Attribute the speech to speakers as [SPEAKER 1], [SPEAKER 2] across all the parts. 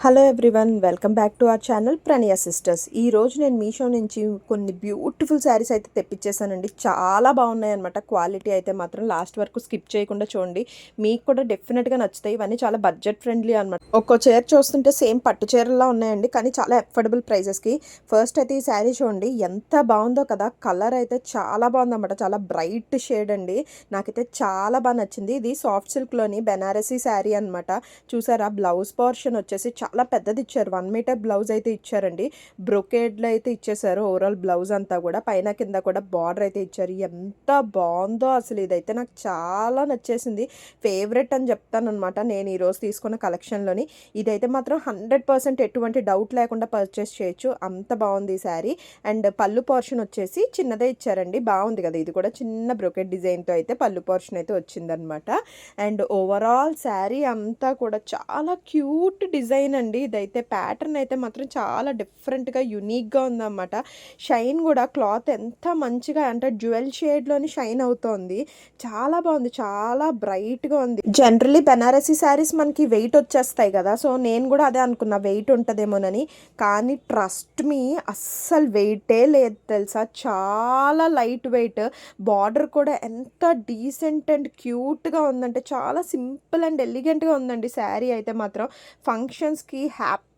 [SPEAKER 1] Hello everyone welcome back to our channel Pranaya sisters ఈ రోజు నేను మీషో నుంచి కొన్ని బ్యూటిఫుల్ శారీస్ అయితే తెప్పించేసానండి చాలా బాగున్నాయి అనమాట క్వాలిటీ అయితే మాత్రం లాస్ట్ వరకు స్కిప్ చేయకుండా చూడండి. మీకు కూడా డెఫినెట్గా నచ్చుతాయి. ఇవన్నీ చాలా బడ్జెట్ ఫ్రెండ్లీ అనమాట ఒక్కో చీర చూస్తుంటే సేమ్ పట్టు చీరలా ఉన్నాయండి. కానీ చాలా అఫోర్డబుల్ ప్రైజెస్కి ఫస్ట్ అయితే ఈ శారీ చూడండి. ఎంత బాగుందో కదా. కలర్ అయితే చాలా బాగుందన్నమాట. చాలా బ్రైట్ షేడ్ అండి. నాకైతే చాలా బాగా నచ్చింది. ఇది సాఫ్ట్ సిల్క్లోని బెనారసీ శారీ అనమాట చూసారా? బ్లౌజ్ పోర్షన్ వచ్చేసి చాలా పెద్దది ఇచ్చారు. వన్ మీటర్ బ్లౌజ్ అయితే ఇచ్చారండి. బ్రొకేడ్లో అయితే ఇచ్చేసారు. ఓవరాల్ బ్లౌజ్ అంతా కూడా. పైన కింద కూడా బార్డర్ అయితే ఇచ్చారు. ఎంత బాగుందో అసలు ఇదైతే నాకు చాలా నచ్చేసింది. ఫేవరెట్ అని చెప్తాను అనమాట నేను ఈరోజు తీసుకున్న కలెక్షన్లోని. ఇదైతే మాత్రం హండ్రెడ్ పర్సెంట్ ఎటువంటి డౌట్ లేకుండా పర్చేస్ చేయొచ్చు. అంత బాగుంది ఈ శారీ. అండ్ పళ్ళు పోర్షన్ వచ్చేసి చిన్నదే ఇచ్చారండి. బాగుంది కదా. ఇది కూడా చిన్న బ్రొకెట్ డిజైన్తో అయితే పళ్ళు పోర్షన్ అయితే వచ్చిందనమాట అండ్ ఓవరాల్ శారీ అంతా కూడా చాలా క్యూట్ డిజైన్ అండి ఇదైతే ప్యాటర్న్ అయితే మాత్రం చాలా డిఫరెంట్గా యునీక్గా ఉందన్నమాట. షైన్ కూడా క్లాత్ ఎంత మంచిగా అంటే జ్యువెల్ షేడ్లోని షైన్ అవుతోంది. చాలా బాగుంది చాలా బ్రైట్గా ఉంది. జనరలీ బెనారసీ శారీస్ మనకి వెయిట్ వచ్చేస్తాయి కదా సో నేను కూడా అదే అనుకున్నా వెయిట్ ఉంటుందేమోనని. కానీ ట్రస్ట్ మీ అస్సలు వెయిటే లేదు తెలుసా. చాలా లైట్ వెయిట్ బార్డర్ కూడా ఎంత డీసెంట్ అండ్ క్యూట్గా ఉందంటే చాలా సింపుల్ అండ్ ఎలిగెంట్గా ఉందండి శారీ అయితే మాత్రం. ఫంక్షన్స్ ఫంక్షన్స్కి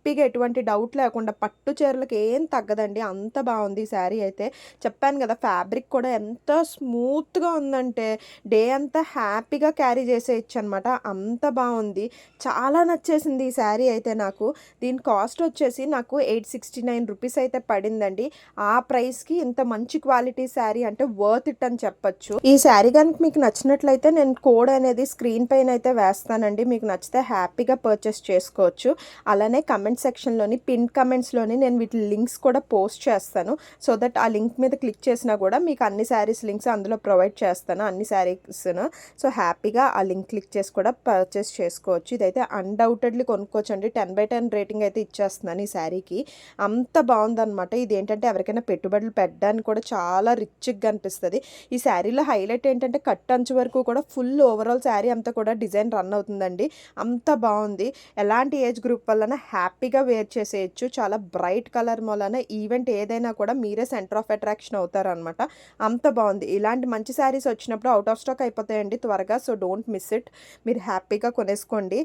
[SPEAKER 1] హ్యాపీగా ఎటువంటి డౌట్ లేకుండా పట్టు చీరలకు ఏం తగ్గదండి. అంత బాగుంది ఈ శారీ అయితే. చెప్పాను కదా ఫ్యాబ్రిక్ కూడా ఎంత స్మూత్గా ఉందంటే డే అంతా హ్యాపీగా క్యారీ చేసేయచ్చు అనమాట అంత బాగుంది. చాలా నచ్చేసింది ఈ శారీ అయితే నాకు. దీని కాస్ట్ వచ్చేసి నాకు ఎయిట్ సిక్స్టీ నైన్ రూపీస్ అయితే పడిందండి. ఆ ప్రైస్కి ఇంత మంచి క్వాలిటీ శారీ అంటే వర్త్ ఇట్ అని చెప్పొచ్చు. ఈ శారీ కనుక మీకు నచ్చినట్లయితే నేను కోడ్ అనేది స్క్రీన్ పైన అయితే వేస్తానండి. మీకు నచ్చితే హ్యాపీగా పర్చేస్ చేసుకోవచ్చు. అలానే కామెంట్ సెక్షన్లోని పిన్ కమెంట్స్లోని నేను వీటి లింక్స్ కూడా పోస్ట్ చేస్తాను. సో దట్ ఆ లింక్ మీద క్లిక్ చేసినా కూడా మీకు అన్ని శారీస్ లింక్స్ అందులో ప్రొవైడ్ చేస్తాను అన్ని శారీస్ను సో హ్యాపీగా ఆ లింక్ క్లిక్ చేసి కూడా పర్చేస్ చేసుకోవచ్చు. ఇదైతే అన్డౌటెడ్లీ కొనుక్కోవచ్చు అండి టెన్ బై టెన్ రేటింగ్ అయితే ఇచ్చేస్తున్నాను ఈ శారీకి అంత బాగుందనమాట ఇది ఏంటంటే ఎవరికైనా పెట్టుబడులు పెట్టడానికి కూడా చాలా రిచ్గా అనిపిస్తుంది. ఈ శారీలో హైలైట్ ఏంటంటే కట్ అంచు వరకు కూడా ఫుల్ ఓవరాల్ శారీ అంతా కూడా డిజైన్ రన్ అవుతుందండి. అంత బాగుంది. ఎలాంటి ఏజ్ గ్రూప్ వలన హ్యాపీగా వేర్ చేసేయచ్చు. చాలా బ్రైట్ కలర్ మూలన ఈవెంట్ ఏదైనా కూడా మీరే సెంటర్ ఆఫ్ అట్రాక్షన్ అవుతారనమాట అంత బాగుంది. ఇలాంటి మంచి శారీస్ వచ్చినప్పుడు అవుట్ ఆఫ్ స్టాక్ అయిపోతాయండి త్వరగా సో డోంట్ మిస్ ఇట్. మీరు హ్యాపీగా కొనేసుకోండి.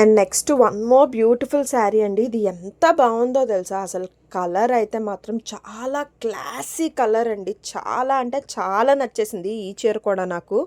[SPEAKER 1] And next one more beautiful sari అండి. ఇది ఎంత బాగుందో తెలుసా? అసలు కలర్ అయితే మాత్రం చాలా క్లాసీ కలర్ అండి. చాలా అంటే చాలా నచ్చేసింది ఈ చీర కూడా నాకు.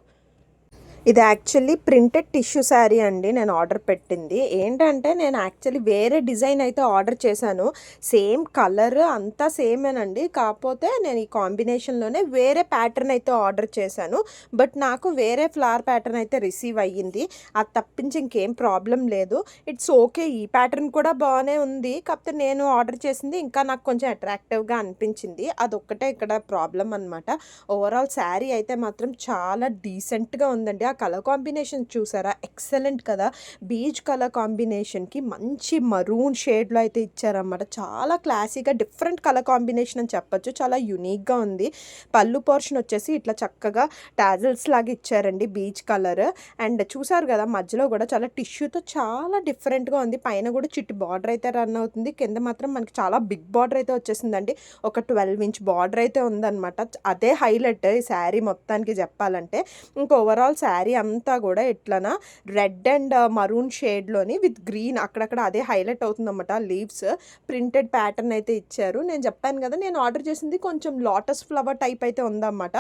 [SPEAKER 1] ఇది యాక్చువల్లీ ప్రింటెడ్ టిష్యూ శారీ అండి నేను ఆర్డర్ పెట్టింది. ఏంటంటే నేను యాక్చువల్లీ వేరే డిజైన్ అయితే ఆర్డర్ చేశాను. సేమ్ కలర్ అంతా సేమేనండి కాకపోతే నేను ఈ కాంబినేషన్లోనే వేరే ప్యాటర్న్ అయితే ఆర్డర్ చేశాను. బట్ నాకు వేరే ఫ్లవర్ ప్యాటర్న్ అయితే రిసీవ్ అయ్యింది. అది తప్పించి ఇంకేం ప్రాబ్లం లేదు. ఇట్స్ ఓకే ఈ ప్యాటర్న్ కూడా బాగానే ఉంది. కాకపోతే నేను ఆర్డర్ చేసింది ఇంకా నాకు కొంచెం అట్రాక్టివ్గా అనిపించింది. అదొక్కటే ఇక్కడ ప్రాబ్లం అనమాట ఓవరాల్ శారీ అయితే మాత్రం చాలా డీసెంట్గా ఉందండి. కలర్ కాంబినేషన్ చూసారా? ఎక్సలెంట్ కదా! బీచ్ కలర్ కాంబినేషన్కి మంచి మరూన్ షేడ్లో అయితే ఇచ్చారన్నమాట. చాలా క్లాసీగా డిఫరెంట్ కలర్ కాంబినేషన్ అని చెప్పొచ్చు. చాలా యునిక్గా ఉంది. పళ్ళు పోర్షన్ వచ్చేసి ఇట్లా చక్కగా టాజల్స్ లాగా ఇచ్చారండి బీచ్ కలర్. అండ్ చూసారు కదా మధ్యలో కూడా చాలా టిష్యూతో చాలా డిఫరెంట్గా ఉంది. పైన కూడా చిట్టి బార్డర్ అయితే రన్ అవుతుంది. కింద మాత్రం మనకి చాలా బిగ్ బార్డర్ అయితే వచ్చేసిందండి. ఒక ట్వెల్వ్ ఇంచ్ బార్డర్ అయితే ఉందన్నమాట. అదే హైలైట్ ఈ శారీ మొత్తానికి చెప్పాలంటే. ఇంకా ఓవరాల్ శారీ శారీ అంతా కూడా ఎట్లనా రెడ్ అండ్ మరూన్ షేడ్లోని విత్ గ్రీన్. అక్కడక్కడ అదే హైలైట్ అవుతుందన్నమాట లీవ్స్. ప్రింటెడ్ ప్యాటర్న్ అయితే ఇచ్చారు. నేను చెప్పాను కదా నేను ఆర్డర్ చేసింది కొంచెం లోటస్ ఫ్లవర్ టైప్ అయితే ఉందన్నమాట.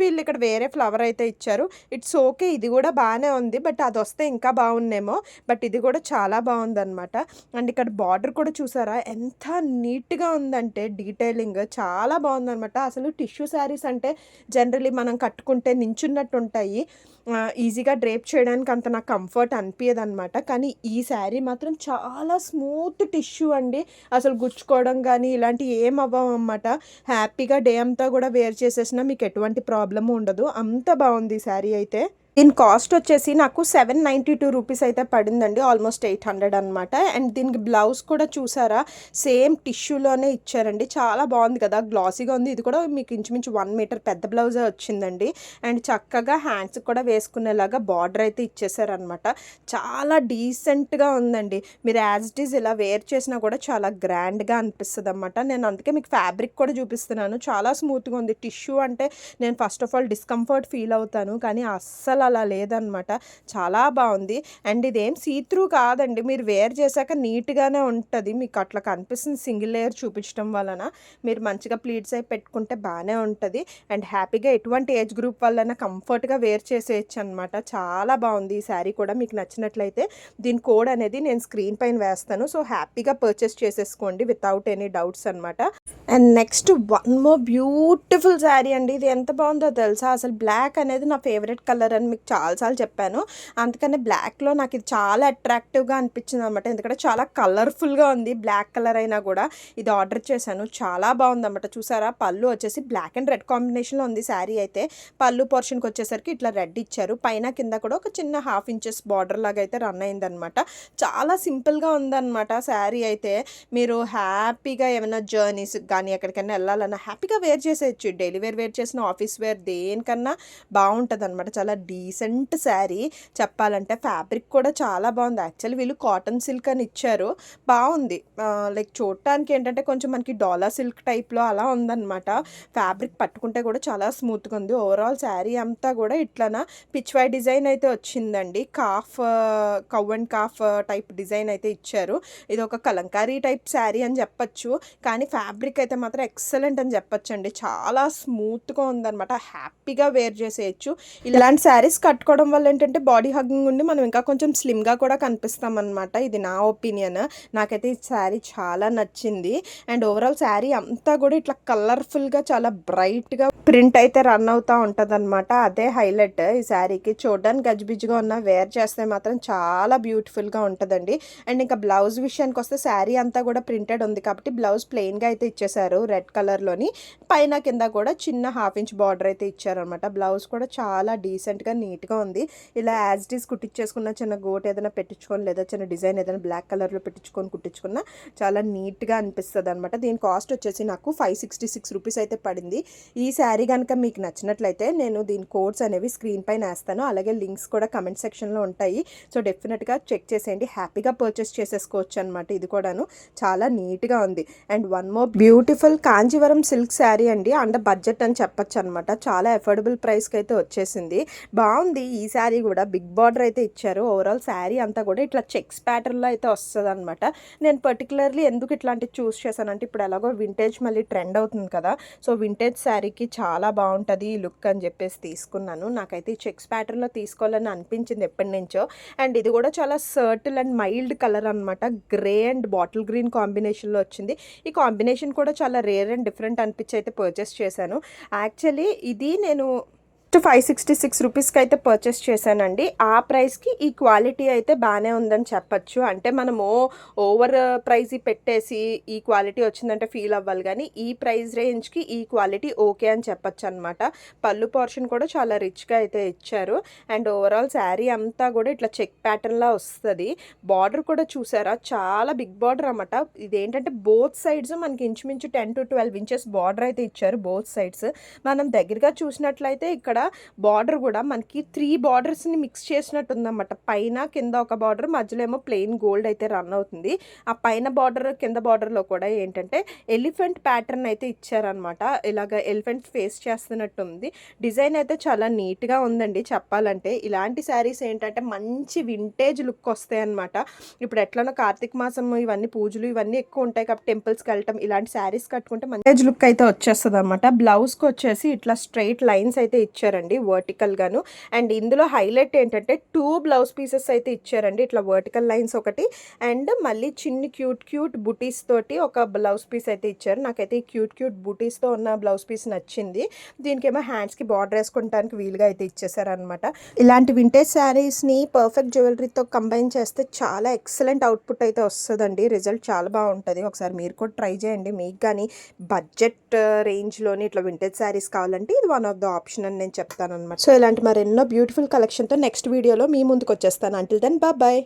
[SPEAKER 1] వీళ్ళు ఇక్కడ వేరే ఫ్లవర్ అయితే ఇచ్చారు. ఇట్స్ ఓకే ఇది కూడా బాగానే ఉంది బట్ అది వస్తే ఇంకా బాగున్నేమో బట్ ఇది కూడా చాలా బాగుందన్నమాట. అండ్ ఇక్కడ బార్డర్ కూడా చూసారా ఎంత నీట్గా ఉందంటే డీటెయిలింగ్. చాలా బాగుందన్నమాట. అసలు టిష్యూ శారీస్ అంటే జనరలీ మనం కట్టుకుంటే నించున్నట్టు ఉంటాయి ఈజీగా డ్రేప్ చేయడానికి అంత నాకు కంఫర్ట్ అనిపించదు అనమాట కానీ ఈ శారీ మాత్రం చాలా స్మూత్ టిష్యూ అండి. అసలు గుచ్చుకోవడం కానీ ఇలాంటివి ఏం అవ్వం అనమాట హ్యాపీగా డే అంతా కూడా వేర్ చేసేసినా మీకు ఎటువంటి ప్రాబ్లము ఉండదు. అంత బాగుంది ఈ శారీ అయితే. దీని కాస్ట్ వచ్చేసి నాకు సెవెన్ నైంటీ టూ రూపీస్ అయితే పడిందండి ఆల్మోస్ట్ ఎయిట్ హండ్రెడ్ అనమాట అండ్ దీనికి బ్లౌజ్ కూడా చూసారా సేమ్ టిష్యూలోనే ఇచ్చారండి. చాలా బాగుంది కదా గ్లాసీగా ఉంది. ఇది కూడా మీకు ఇంచుమించు వన్ మీటర్ పెద్ద బ్లౌజే వచ్చిందండి. అండ్ చక్కగా హ్యాండ్స్ కూడా వేసుకునేలాగా బార్డర్ అయితే ఇచ్చేసారనమాట చాలా డీసెంట్గా ఉందండి. మీరు యాజ్ ఇట్ ఈజ్ ఇలా వేర్ చేసినా కూడా చాలా గ్రాండ్గా అనిపిస్తుంది అనమాట నేను అందుకే మీకు ఫ్యాబ్రిక్ కూడా చూపిస్తున్నాను. చాలా స్మూత్గా ఉంది. టిష్యూ అంటే నేను first of all discomfort feel అవుతాను. కానీ అస్సలు అలా లేదనమాట. చాలా బాగుంది. అండ్ ఇదేం సీత్రూ కాదండి. మీరు వేర్ చేశాక నీట్గానే ఉంటుంది. మీకు అట్లా కనిపిస్తుంది సింగిల్ లేయర్ చూపించడం వలన. మీరు మంచిగా ప్లీట్స్ అయి పెట్టుకుంటే బాగానే ఉంటుంది. అండ్ హ్యాపీగా ఎటువంటి ఏజ్ గ్రూప్ వల్లైనా కంఫర్ట్గా వేర్ చేసేయచ్చు అనమాట చాలా బాగుంది ఈ శారీ కూడా. మీకు నచ్చినట్లయితే దీని కోడ్ అనేది నేను స్క్రీన్ పైన వేస్తాను. సో హ్యాపీగా పర్చేస్ చేసేసుకోండి వితౌట్ ఎనీ డౌట్స్ అనమాట. And next one more beautiful sari అండి. ఇది ఎంత బాగుందో తెలుసా? అసలు బ్లాక్ అనేది నా ఫేవరెట్ కలర్ అని మీకు చాలాసార్లు చెప్పాను. అందుకనే బ్లాక్లో నాకు ఇది చాలా అట్రాక్టివ్గా అనిపించింది అనమాట ఎందుకంటే చాలా కలర్ఫుల్గా ఉంది. బ్లాక్ కలర్ అయినా కూడా ఇది ఆర్డర్ చేశాను. చాలా బాగుందన్నమాట చూసారా? పళ్ళు వచ్చేసి బ్లాక్ అండ్ రెడ్ కాంబినేషన్లో ఉంది శారీ అయితే. పళ్ళు పోర్షన్కి వచ్చేసరికి ఇట్లా రెడ్ ఇచ్చారు. పైన కింద కూడా ఒక చిన్న హాఫ్ ఇంచెస్ బార్డర్ లాగా అయితే రన్ అయిందనమాట చాలా సింపుల్గా ఉందన్నమాట శారీ అయితే. మీరు హ్యాపీగా ఏమైనా జర్నీస్ కానీ ఎక్కడికైనా వెళ్ళాలన్నా హ్యాపీగా వేర్ చేసేయచ్చు. డైలీ వేర్ వేర్ చేసిన ఆఫీస్ వేర్ దేనికన్నా బాగుంటుంది అనమాట చాలా డీసెంట్ శారీ చెప్పాలంటే ఫ్యాబ్రిక్ కూడా చాలా బాగుంది. యాక్చువల్లీ వీళ్ళు కాటన్ సిల్క్ అని ఇచ్చారు. బాగుంది. లైక్ చూడటానికి ఏంటంటే కొంచెం మనకి డాలా సిల్క్ టైప్లో అలా ఉందన్నమాట. ఫ్యాబ్రిక్ పట్టుకుంటే కూడా చాలా స్మూత్గా ఉంది. ఓవరాల్ శారీ అంతా కూడా ఇట్లానా పిచ్వాయ్ డిజైన్ అయితే వచ్చిందండి. Calf cow and calf type design అయితే ఇచ్చారు. ఇది ఒక కలంకారీ టైప్ శారీ అని చెప్పచ్చు. కానీ ఫ్యాబ్రిక్ అయితే మాత్రం ఎక్సలెంట్ అని చెప్పొచ్చు అండి చాలా స్మూత్గా ఉందన్నమాట. హ్యాపీగా వేర్ చేసేయచ్చు. ఇలాంటి శారీస్ కట్టుకోవడం వల్ల ఏంటంటే బాడీ హగ్గింగ్ ఉండి మనం ఇంకా కొంచెం స్లిమ్గా కూడా కనిపిస్తాం అనమాట ఇది నా ఒపీనియన్ నాకైతే ఈ శారీ చాలా నచ్చింది. అండ్ ఓవరాల్ శారీ అంతా కూడా ఇట్లా కలర్ఫుల్గా చాలా బ్రైట్గా ప్రింట్ అయితే రన్ అవుతూ ఉంటుంది అనమాట అదే హైలైట్ ఈ శారీకి చూడడానికి గజిబిజిగా ఉన్న వేర్ చేస్తే మాత్రం చాలా బ్యూటిఫుల్గా ఉంటుందండి. అండ్ ఇంకా బ్లౌజ్ విషయానికి వస్తే శారీ అంతా కూడా ప్రింటెడ్ ఉంది కాబట్టి బ్లౌజ్ ప్లెయిన్గా అయితే ఇచ్చేసారు రెడ్ కలర్లోని పైన కింద కూడా చిన్న హాఫ్ ఇంచ్ బార్డర్ అయితే ఇచ్చారనమాట బ్లౌజ్ కూడా చాలా డీసెంట్గా నీట్గా ఉంది. ఇలా యాజ్ డీస్ కుట్టించేసుకున్న చిన్న గోట్ ఏదైనా పెట్టించుకొని లేదా చిన్న డిజైన్ ఏదైనా బ్లాక్ కలర్లో పెట్టించుకొని కుట్టించుకున్న చాలా నీట్గా అనిపిస్తుంది అనమాట దీని కాస్ట్ వచ్చేసి నాకు ఫైవ్ సిక్స్టీ సిక్స్ రూపీస్ అయితే పడింది. ఈ శారీ కనుక మీకు నచ్చినట్లయితే నేను దీని కోడ్స్ అనేవి స్క్రీన్ పైన వేస్తాను. అలాగే లింక్స్ కూడా కమెంట్ సెక్షన్లో ఉంటాయి. సో డెఫినెట్గా చెక్ చేసేయండి. హ్యాపీగా పర్చేస్ చేసేసుకోవచ్చు అనమాట ఇది కూడాను. చాలా నీట్గా ఉంది. And one more beautiful Kanjeevaram silk sari అండి. అండ్ బడ్జెట్ అని చెప్పొచ్చు అనమాట చాలా అఫోర్డబుల్ ప్రైస్కి అయితే వచ్చేసింది. బాగుంది. ఈ శారీ కూడా బిగ్ బార్డర్ అయితే ఇచ్చారు. ఓవరాల్ శారీ అంతా కూడా ఇట్లా చెక్స్ ప్యాటర్న్లో అయితే వస్తుంది అనమాట నేను పర్టికులర్లీ ఎందుకు ఇట్లాంటివి చూస్ చేశానంటే ఇప్పుడు ఎలాగో వింటేజ్ మళ్ళీ ట్రెండ్ అవుతుంది కదా. సో వింటేజ్ శారీకి చాలా బాగుంటుంది ఈ లుక్ అని చెప్పేసి తీసుకున్నాను. నాకైతే ఈ చెక్స్ ప్యాటర్న్లో తీసుకోవాలని అనిపించింది ఎప్పటి నుంచో. అండ్ ఇది కూడా చాలా సర్టిల్ అండ్ మైల్డ్ కలర్ అనమాట గ్రే అండ్ బాటిల్ గ్రీన్ కాంబినేషన్లో వచ్చింది. ఈ కాంబినేషన్ కూడా చాలా రేర్ అండ్ డిఫరెంట్ అనిపించి అయితే పర్చేస్ చేశాను. యాక్చువల్లీ ఇది నేను ఫైవ్ సిక్స్టీ సిక్స్ రూపీస్కి అయితే పర్చేస్ చేశానండి. ఆ ప్రైస్కి ఈ క్వాలిటీ అయితే బాగానే ఉందని చెప్పచ్చు. అంటే మనము ఓవర్ ప్రైస్ పెట్టేసి ఈ క్వాలిటీ వచ్చిందంటే ఫీల్ అవ్వాలి. కానీ ఈ ప్రైస్ రేంజ్కి ఈ క్వాలిటీ ఓకే అని చెప్పచ్చు అనమాట పళ్ళు పోర్షన్ కూడా చాలా రిచ్గా అయితే ఇచ్చారు. అండ్ ఓవరాల్ శారీ అంతా కూడా ఇట్లా చెక్ ప్యాటర్న్లా వస్తుంది. బార్డర్ కూడా చూసారా? చాలా బిగ్ బార్డర్ అనమాట ఇదేంటంటే బోత్ సైడ్స్ మనకి ఇంచుమించు ten to twelve inches border అయితే ఇచ్చారు బోత్ సైడ్స్. మనం దగ్గరగా చూసినట్లయితే ఇక్కడ బార్డర్ కూడా మనకి త్రీ బార్డర్స్ని మిక్స్ చేసినట్టు ఉందన్నమాట పైన కింద ఒక బార్డర్ మధ్యలో ఏమో ప్లెయిన్ గోల్డ్ అయితే రన్ అవుతుంది. ఆ పైన బార్డర్ కింద బార్డర్లో కూడా ఏంటంటే ఎలిఫెంట్ ప్యాటర్న్ అయితే ఇచ్చారనమాట ఇలాగ ఎలిఫెంట్ ఫేస్ చేస్తున్నట్టు ఉంది డిజైన్ అయితే చాలా నీట్గా ఉందండి చెప్పాలంటే. ఇలాంటి శారీస్ ఏంటంటే మంచి వింటేజ్ లుక్ వస్తాయి అనమాట ఇప్పుడు ఎట్లనో కార్తీక మాసం ఇవన్నీ పూజలు ఇవన్నీ ఎక్కువ ఉంటాయి కాబట్టి టెంపుల్స్కి వెళ్ళటం ఇలాంటి శారీస్ కట్టుకుంటే మంచి లుక్ అయితే వచ్చేస్తుంది అనమాట బ్లౌజ్కి వచ్చేసి ఇట్లా స్ట్రైట్ లైన్స్ అయితే ఇచ్చారు. ఇచ్చారండి వర్టికల్గాను అండ్ ఇందులో హైలైట్ ఏంటంటే టూ బ్లౌజ్ పీసెస్ అయితే ఇచ్చారండి. ఇట్లా వర్టికల్ లైన్స్ ఒకటి. అండ్ మళ్ళీ చిన్ని క్యూట్ క్యూట్ బుటీస్ తోటి ఒక బ్లౌజ్ పీస్ అయితే ఇచ్చారు. నాకైతే ఈ క్యూట్ క్యూట్ బుటీస్తో ఉన్న బ్లౌజ్ పీస్ నచ్చింది. దీనికేమో హ్యాండ్స్కి బార్డర్ వేసుకోవడానికి వీలుగా అయితే ఇచ్చేసారనమాట ఇలాంటి వింటేజ్ శారీస్ని పర్ఫెక్ట్ జ్యువెలరీతో కంబైన్ చేస్తే చాలా ఎక్సలెంట్ అవుట్పుట్ అయితే వస్తుందండి. రిజల్ట్ చాలా బాగుంటుంది. ఒకసారి మీరు కూడా ట్రై చేయండి. మీకు కానీ బడ్జెట్ రేంజ్లోని ఇట్లా వింటేజ్ శారీస్ కావాలంటే ఇది వన్ ఆఫ్ ద ఆప్షన్ అని నేను చెప్తాను అనమాట సో ఇలాంటి మరెన్నో బ్యూటిఫుల్ కలెక్షన్తో నెక్స్ట్ వీడియోలో మీ ముందుకు వచ్చేస్తాను అంటిల్ దెన్ బాయ్